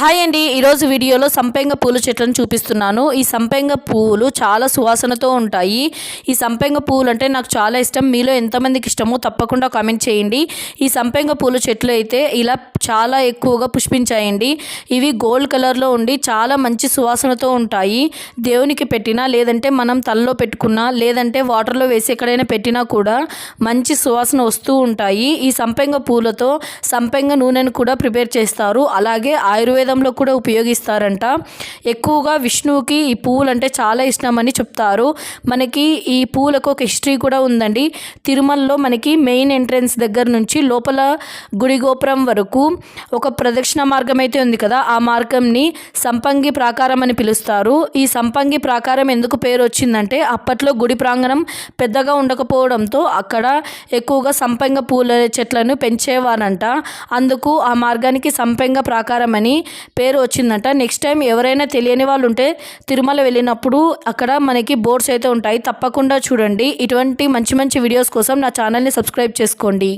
Hi అండి ఈరోజు వీడియోలో సంపెంగ పూల చెట్లను చూపిస్తున్నాను. ఈ సంపెంగ పువ్వులు చాలా సువాసనతో ఉంటాయి. ఈ సంపెంగ పువ్వులు అంటే నాకు చాలా ఇష్టం. మీలో ఎంతమందికి ఇష్టమో తప్పకుండా కామెంట్ చేయండి. ఈ సంపెంగ పూల చెట్లు అయితే ఇలా చాలా ఎక్కువగా పుష్పించాయండి. ఇవి గోల్డ్ కలర్లో ఉండి చాలా మంచి సువాసనతో ఉంటాయి. దేవునికి పెట్టినా లేదంటే మనం తలలో పెట్టుకున్నా లేదంటే వాటర్లో వేసి ఎక్కడైనా పెట్టినా కూడా మంచి సువాసన వస్తూ ఉంటాయి. ఈ సంపెంగ పూలతో సంపెంగ నూనెను కూడా ప్రిపేర్ చేస్తారు. అలాగే ఆయుర్వేద ఆయుర్వేదంలో కూడా ఉపయోగిస్తారంట. ఎక్కువగా విష్ణువుకి ఈ పువ్వులు అంటే చాలా ఇష్టమని చెప్తారు. మనకి ఈ పూలకు ఒక హిస్టరీ కూడా ఉందండి. తిరుమలలో మనకి మెయిన్ ఎంట్రన్స్ దగ్గర నుంచి లోపల గుడి గోపురం వరకు ఒక ప్రదక్షిణ మార్గం అయితే ఉంది కదా. ఆ మార్గంని సంపంగి ప్రాకారం అని పిలుస్తారు. ఈ సంపంగి ప్రాకారం ఎందుకు పేరు వచ్చిందంటే అప్పట్లో గుడి ప్రాంగణం పెద్దగా ఉండకపోవడంతో అక్కడ ఎక్కువగా సంపంగ పూల చెట్లను పెంచేవారంట. అందుకు ఆ మార్గానికి సంపెంగ ప్రాకారం అని పేరు వచ్చిందంట. నెక్స్ట్ టైం ఎవరైనా తెలియని వాళ్ళు ఉంటే తిరుమల వెళ్ళినప్పుడు అక్కడ మనకి బోర్డ్స్ అయితే ఉంటాయి. తప్పకుండా చూడండి. ఇటువంటి మంచి మంచి వీడియోస్ కోసం నా ఛానల్ని సబ్స్క్రైబ్ చేసుకోండి.